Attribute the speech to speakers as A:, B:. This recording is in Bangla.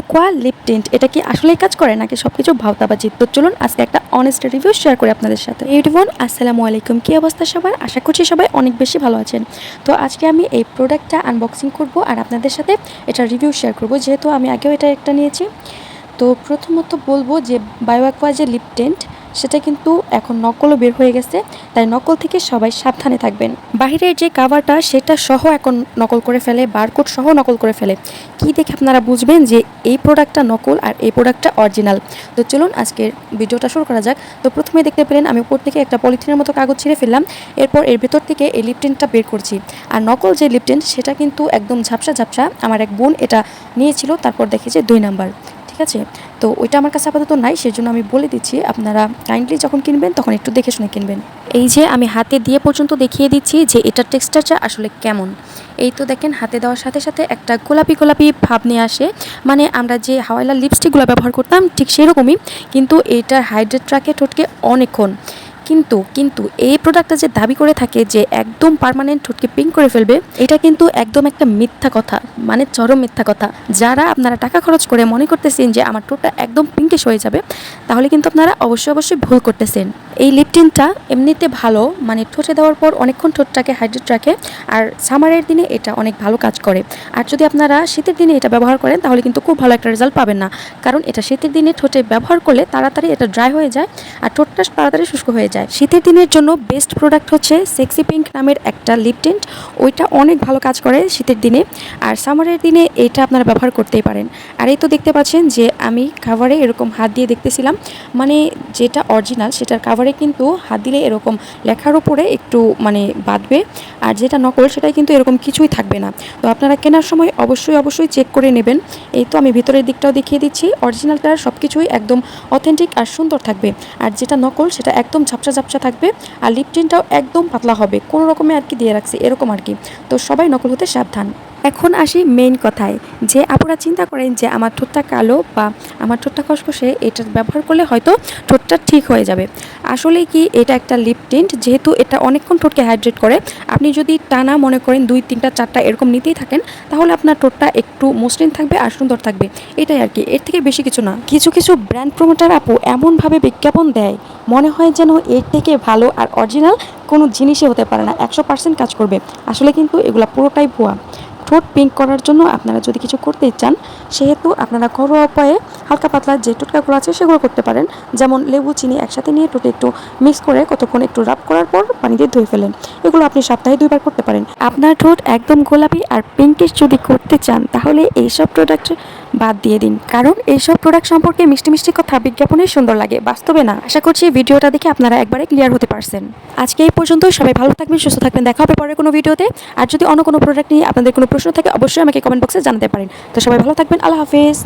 A: অ্যাকোয়া লিপ টিন্ট এটা কি আসলেই কাজ করে নাকি সব কিছু ভাওতাবাজি? তো চলুন আজকে একটা অনেস্ট রিভিউ শেয়ার করি আপনাদের সাথে। ইউটিউবন আসসালামু আলাইকুম। কী অবস্থা সবার? আশা করছি সবাই অনেক বেশি ভালো আছেন। তো আজকে আমি এই প্রোডাক্টটা আনবক্সিং করব আর আপনাদের সাথে এটা রিভিউ শেয়ার করব, যেহেতু আমি আগেও এটা একটা নিয়েছি। তো প্রথমত বলব যে বায়ো অ্যাকোয়া যে লিপ টেন্ট সেটা কিন্তু এখন নকলও বের হয়ে গেছে, তাই নকল থেকে সবাই সাবধানে থাকবেন। বাহিরের যে কাভারটা, সেটা সহ এখন নকল করে ফেলে, বারকোড সহ নকল করে ফেলে। কি দেখে আপনারা বুঝবেন যে এই প্রোডাক্টটা নকল আর এই প্রোডাক্টটা অরিজিনাল? তো চলুন আজকের ভিডিওটা শুরু করা যাক। তো প্রথমে দেখতে পেলেন, আমি উপর থেকে একটা পলিথিনের মতো কাগজ ছিঁড়ে ফেললাম। এরপর এর ভেতর থেকে এই লিপটেনটা বের করছি। আর নকল যে লিপটেন সেটা কিন্তু একদম ঝাপসা ঝাপসা আমার এক বোন এটা নিয়েছিল, তারপর দেখেছে দুই নাম্বার। ঠিক আছে? তো ওইটা আমার কাছে আপাতত নাই, সেজন্য আমি বলে দিচ্ছি, আপনারা কাইন্ডলি যখন কিনবেন তখন একটু দেখে শুনে কিনবেন। এই যে আমি হাতে দিয়ে পর্যন্ত দেখিয়ে দিচ্ছি যে এটার টেক্সচারটা আসলে কেমন। এই তো দেখেন, হাতে দেওয়ার সাথে সাথে একটা গোলাপি গোলাপি ভাব নিয়ে আসে। মানে আমরা যে হাওয়াইলার লিপস্টিকগুলো ব্যবহার করতাম ঠিক সেরকমই, কিন্তু এটার হাইড্রেট রাখে ঠোঁটকে অনেকক্ষণ। কিন্তু কিন্তু এই প্রোডাক্টটা যে দাবি করে থাকে যে একদম পার্মানেন্ট ঠোঁটকে পিঙ্ক করে ফেলবে, এটা কিন্তু একদম একটা মিথ্যা কথা মানে চরম মিথ্যা কথা। যারা আপনারা টাকা খরচ করে মনে করতেছেন যে আমার ঠোঁটটা একদম পিঙ্কিশ হয়ে যাবে, তাহলে কিন্তু আপনারা অবশ্যই অবশ্যই ভুল করতেছেন। এই লিপটিনটা এমনিতে ভালো মানে ঠোঁটে দেওয়ার পর অনেকক্ষণ ঠোঁটটাকে হাইড্রেট রাখে, আর সামারের দিনে এটা অনেক ভালো কাজ করে। আর যদি আপনারা শীতের দিনে এটা ব্যবহার করেন, তাহলে কিন্তু খুব ভালো একটা রেজাল্ট পাবেন না। কারণ এটা শীতের দিনে ঠোঁটে ব্যবহার করলে তাড়াতাড়ি এটা ড্রাই হয়ে যায়, আর ঠোঁটটা তাড়াতাড়ি শুষ্ক হয়ে যায়। শীতের দিনের জন্য বেস্ট প্রোডাক্ট হচ্ছে সেক্সি পিঙ্ক নামের একটা লিপ টিন্ট ওইটা অনেক ভালো কাজ করে শীতের দিনে। আর সামারের দিনে এটা আপনারা ব্যবহার করতেই পারেন। আর এই তো দেখতে পাচ্ছেন যে আমি কাভারে এরকম হাত দিয়ে দেখতেছিলাম। মানে যেটা অরিজিনাল সেটার কাভারে কিন্তু হাত দিলে এরকম লেখার উপরে একটু মানে বাঁধবে। আর যেটা নকল সেটাই কিন্তু এরকম কিছুই থাকবে না। তো আপনারা কেনার সময় অবশ্যই অবশ্যই চেক করে নেবেন। এই তো আমি ভিতরের দিকটাও দেখিয়ে দিচ্ছি। অরিজিনালটার সব কিছুই একদম অথেন্টিক আর সুন্দর থাকবে। আর যেটা নকল সেটা একদম ঝাপসা ঝাপসা থাকবে আর লিপটিনটাও একদম পাতলা হবে। কোনো রকমে আর কি দিয়ে রাখছি, এরকম আর কি। তো সবাই নকল হতে সাবধান। এখন আসি মেইন কথায়। যে আপুরা চিন্তা করেন যে আমার ঠোঁটটা কালো বা আমার ঠোঁটটা খসখসে, এটা ব্যবহার করলে হয়তো ঠোঁটটা ঠিক হয়ে যাবে। আসলে কি এটা একটা লিপ টিন্ট যেহেতু এটা অনেকক্ষণ ঠোঁটকে হাইড্রেট করে। আপনি যদি টানা মনে করেন দুই, তিনটা, চারটা এরকম নিতেই থাকেন, তাহলে আপনার ঠোঁটটা একটু মসৃণ থাকবে আর সুন্দর থাকবে। এটাই আর কি। এর থেকে বেশি কিছু না। কিছু কিছু ব্র্যান্ড প্রমোটার আপু এমনভাবে বিজ্ঞাপন দেয়, মনে হয় যেন এর থেকে ভালো আর অরিজিনাল কোনো জিনিসই হতে পারে না। একশো পার্সেন্ট কাজ করবে। আসলে কিন্তু এগুলো পুরোটাই ভুয়া। ঠোঁট পিঙ্ক করার জন্য আপনারা যদি কিছু করতে চান, সেহেতু আপনারা ঘরোয়া উপায়ে হালকা পাতলা যে টোটকাগুলো আছে সেগুলো করতে পারেন। যেমন লেবু, চিনি একসাথে নিয়ে ঠোঁটে একটু মিক্স করে কতক্ষণ একটু রাব করার পর পানি দিয়ে ধুয়ে ফেলেন। এগুলো আপনি সপ্তাহে দুইবার করতে পারেন। আপনার ঠোঁট একদম গোলাপি আর পিঙ্কিশ যদি করতে চান, তাহলে এইসব প্রোডাক্ট বাদ দিয়ে দিন। কারণ এইসব প্রোডাক্ট সম্পর্কে মিষ্টি মিষ্টি কথা বিজ্ঞাপনে সুন্দর লাগে। বাস্তবে না। আশা করছি ভিডিওটা দেখে আপনারা একবারে ক্লিয়ার হতে পারছেন। আজকে এই পর্যন্ত সবাই ভালো থাকবেন, সুস্থ থাকবেন। দেখা হবে পরে কোনো ভিডিওতে। আর যদি অন্য কোনো প্রোডাক্ট নিয়ে আপনাদের কোনো প্রশ্ন থাকে, অবশ্যই আমাকে কমেন্ট বক্সে জানাতে পারেন। তো সবাই ভালো থাকবেন। আল্লাহ হাফিজ।